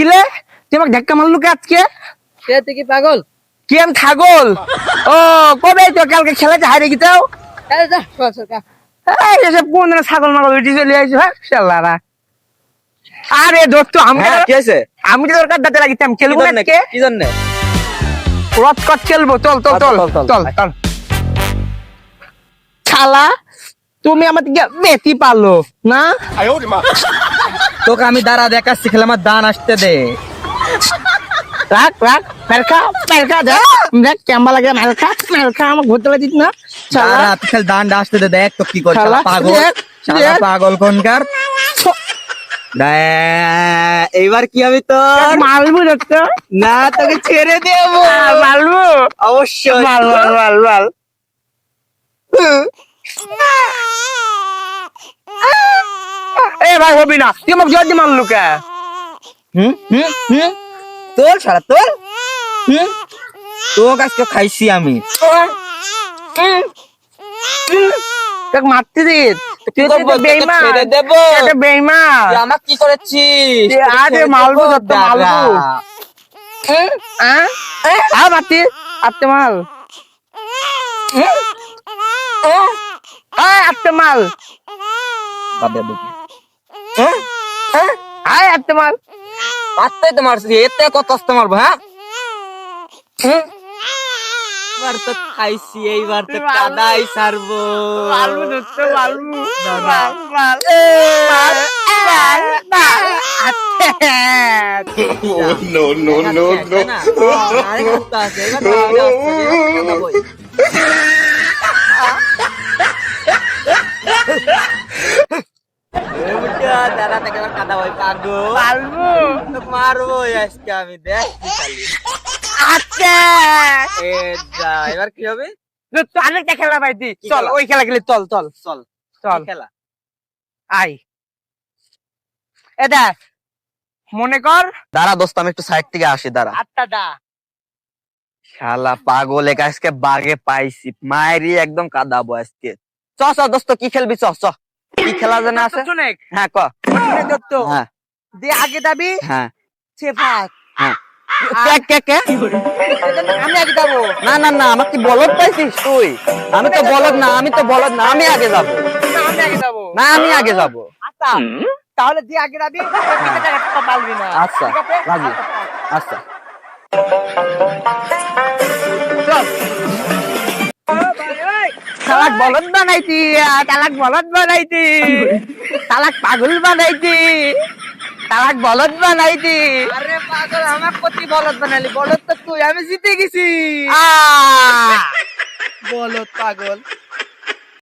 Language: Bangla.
কিলে তুই আমাকে ধাক্কা মারলু কে আজকে? তুই কি পাগল? কি আমি ছাগল? ও কবে তো কালকে খেলাতে হারে গিতাও এসব কোন দিনে ছাগল মাগল উঠে চলে আইছো হ্যাঁ? শালারা। আরে দোস্ত আমি হ্যাঁ কি আছে আমি তো দরকার দাঁতে লাগিতাম খেলব আজকে। কি জন্যে রথ কট খেলব? চল চল আচ্ছা, চল চল, চল, চল চল। শালা তুমি আমার বেশি পারল না? তোকে আমি দাঁড়া দেখাচ্ছি খেলে আমার দান আসতে দে। রাখ রাখ মেলকা মেলকা দে দেখ কেমন লাগে মেলকা মেলকা আমার ঘুরতে না। খেল আসতে দে দেখ তো কি করছে পাগল। দেখ, পাগল কোনকার এইবার কি হবে তোর? মারবো দোস্ত না তোকে ছেড়ে দেবো। মারবো। অবশ্যই। মাল মাল মাল মাল ভাই হবি না। তুই আমাকে জোর দিয়ে মারলু কে? হুম? হুম? হুম? তোর সারা তোর? হুম? আজকে খাইছি আমি। তাকে মারতে দিস তুই তো বেইমান। ছেড়ে দেবো। এটা বেইমান। তুই কি করেছিস? আরে মালবো মালবো। হ্যাঁ আ? মারতি আত্তে মাল। আয় আত্তে মাল। আয় আত্তে মাল মারতেই তো মারছি এতে কত আসতে মারবো হ্যাঁ? এবার তো খাইছি এইবার তো কাদাই সারবো। no, no, no, no. আরেক সপ্তাহ আছে এবার তো আগে আসতে দে, এবার তো কাদাবই। এ বুঝা, দাঁড়া থেকে এবার কাদাবই, পাগল। মালবো তোকে মারবো আজকে আমি দেখ কি খালি। আত্তে এ যা, এবার কি হবে দোস্ত আরেকটা খেলা পাইতি কি চল খেলা? ওই খেলা খেলি চল চল চল চল কি খেলা আই এ দেখ মনে কর? দাঁড়া দোস্ত আমি একটু সাইড থেকে আসি দাঁড়া। আটটা ডা শালা পাগল একা আজকে বাগে পাইছি মায়েরই একদম কাদাবো আজকে। চ চ দোস্ত কি খেলবি চ চ। কি খেলা যেন আছে? হ্যাঁ ক। দত্ত। হ্যাঁ। দে আগে দাবি। হ্যাঁ। সে ভাত হ্যাঁ। আমি আগে যাব। না না না আমাকে বলদ পাইছিস তুই? আমি তো বলদ না আমি তো বলদ না আমি আগে যাব। আমি আগে যাব। না আমি আগে যাব। আচ্ছা তাহলে দিয়ে আগে যাবি না। আচ্ছা, রাজি। আচ্ছা, তালাক বলদ বানাইছি তালাক বলদ বানাইছি তালাক পাগল বানাইছি তালাক বলদ বানাইছি। আরে পাগল আমার প্রতি বলদ বানালি বলদ তো তুই আমি জিতে গেছি। বলদ পাগল।